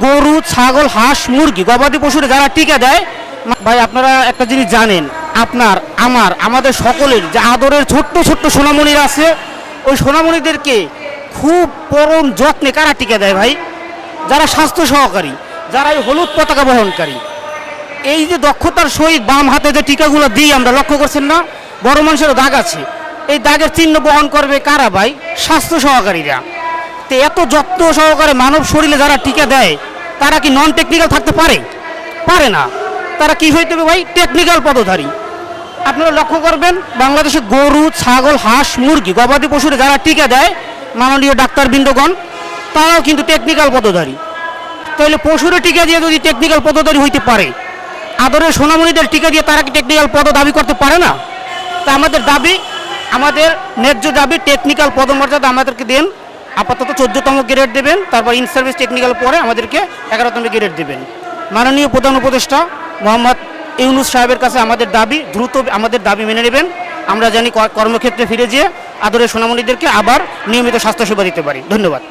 গরু, ছাগল, হাঁস, মুরগি, গবাদি পশুর যারা টিকা দেয় ভাই, আপনারা একটা জিনিস জানেন, আপনার, আমার, আমাদের সকলের যে আদরের ছোট্ট ছোট্ট সোনামণিরা আছে, ওই সোনামণিদেরকে খুব পরম যত্নে কারা টিকা দেয় ভাই? যারা স্বাস্থ্য সহকারী, যারা এই হলুদ পতাকা বহনকারী। এই যে দক্ষতার সহিত বাম হাতে যে টিকাগুলো দিই আমরা, লক্ষ্য করছেন না? বড় মানুষেরও দাগ আছে। এই দাগের চিহ্ন বহন করবে কারা ভাই? স্বাস্থ্য সহকারীরা। তো এত যত্ন সহকারে মানব শরীরে যারা টিকা দেয়, তারা কি নন টেকনিক্যাল থাকতে পারে? পারে না। তারা কি হইতে হবে ভাই? টেকনিক্যাল পদধারী। আপনারা লক্ষ্য করবেন, বাংলাদেশে গরু, ছাগল, হাঁস, মুরগি, গবাদি পশুর যারা টিকা দেয়, মাননীয় ডাক্তার বৃন্দগণ তারাও কিন্তু টেকনিক্যাল পদধারী। তাহলে পশুরে টিকা দিয়ে যদি টেকনিক্যাল পদধারী হইতে পারে, আদরের সোনামণিদের টিকা দিয়ে তারা কি টেকনিক্যাল পদ দাবি করতে পারে না? তা আমাদের দাবি, আমাদের ন্যায্য দাবি টেকনিক্যাল পদমর্যাদা আমাদেরকে দেন। আপাতত চোদ্দতম গ্রেড দেবেন, তারপর ইন সার্ভিস টেকনিক্যাল পরে আমাদেরকে এগারোতম গ্রেড দেবেন। মাননীয় প্রধান উপদেষ্টা মোহাম্মদ ইউনুস সাহেবের কাছে আমাদের দাবি, দ্রুত আমাদের দাবি মেনে নেবেন। আমরা জানি কর্মক্ষেত্রে ফিরে যেয়ে আদরের সোনামণিদেরকে আবার নিয়মিত স্বাস্থ্যসেবা দিতে পারি। ধন্যবাদ।